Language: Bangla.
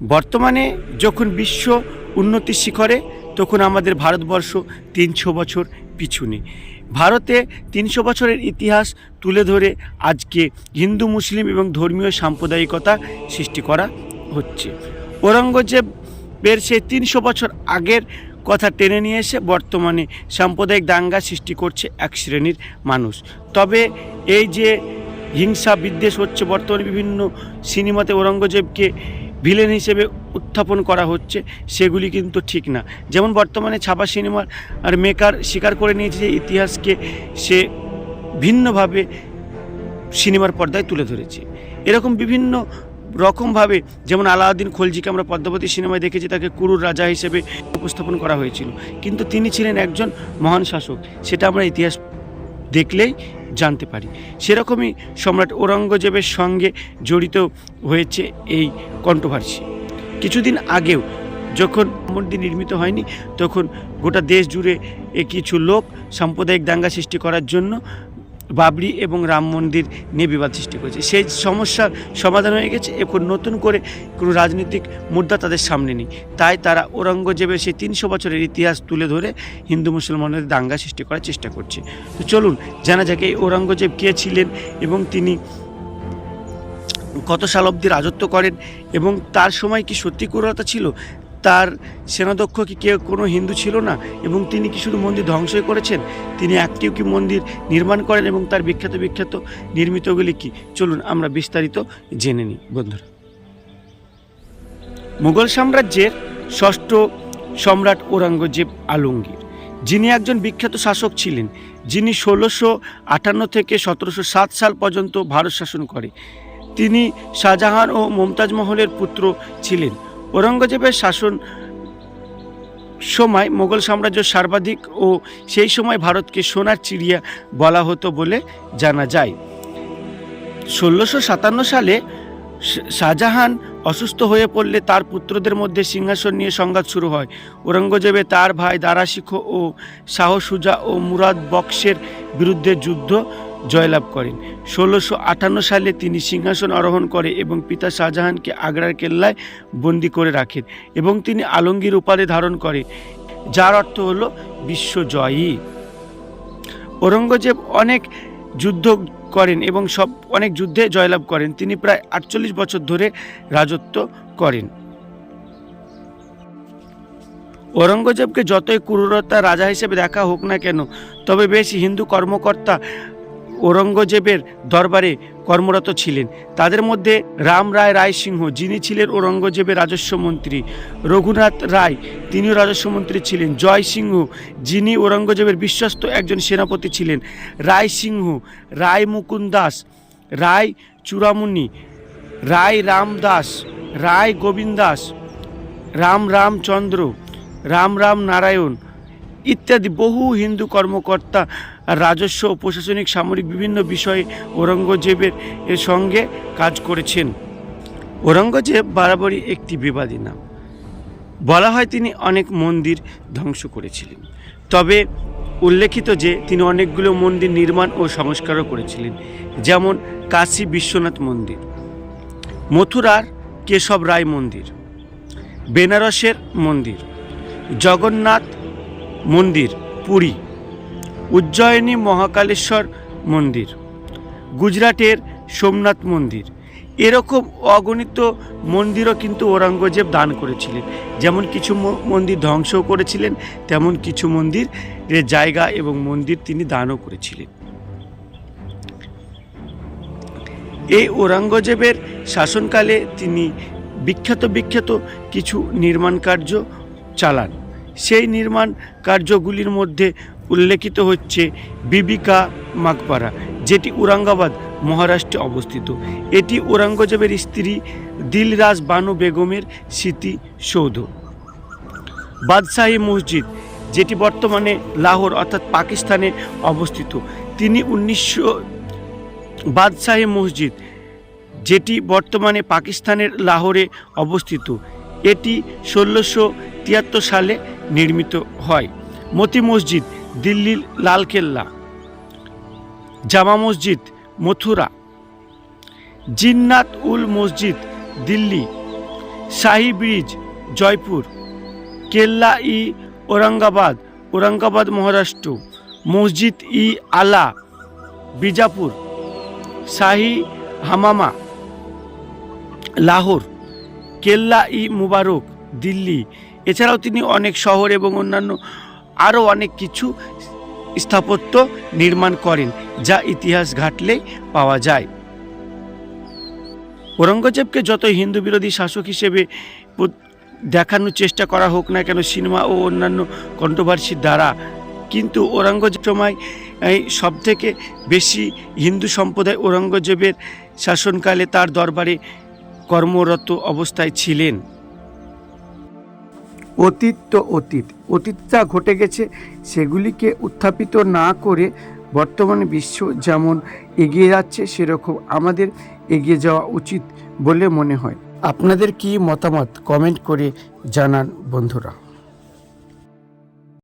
বর্তমানে যখন বিশ্ব উন্নতির শিখরে, তখন আমাদের ভারতবর্ষ তিনশো বছর পিছনে। ভারতে তিনশো বছরের ইতিহাস তুলে ধরে আজকে হিন্দু, মুসলিম এবং ধর্মীয় সাম্প্রদায়িকতা সৃষ্টি করা হচ্ছে। ঔরঙ্গজেবের সেই তিনশো বছর আগের কথা টেনে নিয়ে এসে বর্তমানে সাম্প্রদায়িক দাঙ্গা সৃষ্টি করছে এক শ্রেণির মানুষ। তবে এই যে হিংসা বিদ্বেষ হচ্ছে বর্তমানে বিভিন্ন সিনেমাতে ঔরঙ্গজেবকে ভিলেন হিসেবে উত্থাপন করা হচ্ছে, সেগুলি কিন্তু ঠিক না। যেমন বর্তমানে ছাপা সিনেমার আর মেকার স্বীকার করে নিয়েছে যে ইতিহাসকে সে ভিন্নভাবে সিনেমার পর্দায় তুলে ধরেছে। এরকম বিভিন্ন রকমভাবে যেমন আলাউদ্দিন খলজিকে আমরা পদ্মাবতী সিনেমায় দেখেছি, তাকে কুরুর রাজা হিসেবে উপস্থাপন করা হয়েছিল। কিন্তু তিনি ছিলেন একজন মহান শাসক, সেটা আমরা ইতিহাস দেখলেই জানতে পারি। সেরকমই সম্রাট ঔরঙ্গজেবের সঙ্গে জড়িত হয়েছে এই কন্ট্রোভার্সি কিছুদিন আগেও যখন মন্দির নির্মিত হয়নি, তখন গোটা দেশ জুড়ে কিছু লোক সাম্প্রদায়িক দাঙ্গা সৃষ্টি করার জন্য বাবরি এবং রাম মন্দির নিয়ে বিবাদ সৃষ্টি করেছে। সেই সমস্যার সমাধান হয়ে গেছে। এখন নতুন করে কোনো রাজনৈতিক মুদ্রা তাদের সামনে নেই। তাই তারা ঔরঙ্গজেবের সেই তিনশো বছরের ইতিহাস তুলে ধরে হিন্দু মুসলমানদের দাঙ্গা সৃষ্টি করার চেষ্টা করছে। তো চলুন, জানা যাক এই ঔরঙ্গজেব কে ছিলেন এবং তিনি কত সাল অবধি রাজত্ব করেন এবং তার সময় কি সত্যি ক্রূরতা ছিল? তার সেনাধ্যক্ষ কি কেউ কোনো হিন্দু ছিল না? এবং তিনি কি শুধু মন্দির ধ্বংসই করেছেন? তিনি একটিও কি মন্দির নির্মাণ করেন এবং তার বিখ্যাত বিখ্যাত নির্মিতগুলি কি? চলুন আমরা বিস্তারিত জেনে নিই, বন্ধুরা। মুঘল সাম্রাজ্যের ষষ্ঠ সম্রাট ঔরঙ্গজেব আলমগীর, যিনি একজন বিখ্যাত শাসক ছিলেন, যিনি ষোলোশো আটান্ন থেকে সতেরোশো সাত সাল পর্যন্ত ভারত শাসন করে। তিনি শাহজাহান ও মমতাজ মহলের পুত্র ছিলেন। ঔরঙ্গজেবের শাসন সময় মোগল সাম্রাজ্য সর্বাধিক ও সেই সময় ভারতকে সোনার চিড়িয়া বলা হতো বলে জানা যায়। ষোলোশো সাতান্ন সালে শাহজাহান অসুস্থ হয়ে পড়লে তার পুত্রদের মধ্যে সিংহাসন নিয়ে সংঘাত শুরু হয়। ঔরঙ্গজেবে তার ভাই দারাশিখ ও শাহ সুজা ও মুরাদ বক্সের বিরুদ্ধে যুদ্ধ জয়লাভ করেন। ষোলোশো আটান্ন সালে তিনি সিংহাসন আরোহণ করে এবং পিতা শাহজাহানকে আগ্রার কেল্লায় বন্দি করে রাখেন এবং তিনি আলমগীর উপাধি ধারণ করে যার অর্থ হলো বিশ্বজয়ী। ঔরঙ্গজেব অনেক যুদ্ধ করেন এবং সব, অনেক যুদ্ধে জয়লাভ করেন। তিনি প্রায় আটচল্লিশ বছর ধরে রাজত্ব করেন। ঔরঙ্গজেবকে যতই ক্রুরতা রাজা হিসেবে দেখা হোক না কেন, তবে বেশ হিন্দু কর্মকর্তা ঔরঙ্গজেবের দরবারে কর্মরত ছিলেন। তাদের মধ্যে রাম রায় রায় সিংহ যিনি ছিলেন ঔরঙ্গজেবের রাজস্ব মন্ত্রী, রঘুনাথ রায়, তিনিও রাজস্ব মন্ত্রী ছিলেন জয় সিংহ যিনি ঔরঙ্গজেবের বিশ্বস্ত একজন সেনাপতি ছিলেন রায় সিংহ রায় মুকুন্দ দাস, রায় চূড়ামণি, রায় রামদাস রায় গোবিন্দ দাস, রাম রামচন্দ্র রাম রাম নারায়ণ ইত্যাদি বহু হিন্দু কর্মকর্তা রাজস্ব ও প্রশাসনিক সামরিক বিভিন্ন বিষয়ে ঔরঙ্গজেবের এর সঙ্গে কাজ করেছেন। ঔরঙ্গজেব বরাবরই একটি বিবাদী নাম। বলা হয় তিনি অনেক মন্দির ধ্বংস করেছিলেন। তবে উল্লেখিত যে তিনি অনেকগুলো মন্দির নির্মাণ ও সংস্কারও করেছিলেন, যেমন কাশী বিশ্বনাথ মন্দির, মথুরার কেশব রায় মন্দির, বেনারসের মন্দির, জগন্নাথ মন্দির, পুরী উজ্জয়িনী মহাকালেশ্বর মন্দির, গুজরাটের সোমনাথ মন্দির। এরকম অগণিত মন্দিরও কিন্তু ঔরঙ্গজেব দান করেছিলেন। যেমন কিছু মন্দির ধ্বংসও করেছিলেন, তেমন কিছু মন্দিরের জায়গা এবং মন্দির তিনি দানও করেছিলেন। এই ঔরঙ্গজেবের শাসনকালে তিনি বিখ্যাত বিখ্যাত কিছু নির্মাণ কার্য চালান। সেই নির্মাণ কার্যগুলির মধ্যে উল্লেখিত হচ্ছে বিবিকা মাকবারা যেটি ঔরঙ্গাবাদ, মহারাষ্ট্রে অবস্থিত। এটি ঔরঙ্গজেবের স্ত্রী দিলরাজ বানু বেগমের স্মৃতিসৌধ বাদশাহী মসজিদ, যেটি বর্তমানে লাহোর অর্থাৎ পাকিস্তানে অবস্থিত। তিনি উনিশশো, বাদশাহী মসজিদ, যেটি বর্তমানে পাকিস্তানের লাহোরে অবস্থিত। এটি ষোলোশো তিয়াত্তর সালে নির্মিত হয়। মতি মসজিদ দিল্লির লালকেল্লা, জামা মসজিদ মথুরা, জিন্নাত উল মসজিদ দিল্লি, শাহী ব্রিজ জয়পুর, কেল্লা ই ঔরঙ্গাবাদ ঔরঙ্গাবাদ মহারাষ্ট্র, মসজিদ ই আলা, বিজাপুর, শাহি হামামা, লাহোর, কেল্লা ই মুবারক দিল্লি। এছাড়াও তিনি অনেক শহর এবং অন্যান্য আরও অনেক কিছু স্থাপত্য নির্মাণ করেন, যা ইতিহাস ঘাটলেই পাওয়া যায়। ঔরঙ্গজেবকে যত হিন্দু বিরোধী শাসক হিসেবে দেখানোর চেষ্টা করা হোক না কেন, সিনেমা ও অন্যান্য কন্ট্রোভার্সির দ্বারা, কিন্তু ঔরঙ্গজেব সময় সব থেকে বেশি হিন্দু সম্প্রদায় ঔরঙ্গজেবের শাসনকালে তার দরবারে কর্মরত অবস্থায় ছিলেন। অতীত তো অতীত। অতীতটা ঘটে গেছে, সেগুলিকে উত্থাপিত না করে বর্তমান বিশ্ব যেমন এগিয়ে যাচ্ছে, সেরকম আমাদের এগিয়ে যাওয়া উচিত বলে মনে হয়। আপনাদের কি মতামত? কমেন্ট করে জানান বন্ধুরা।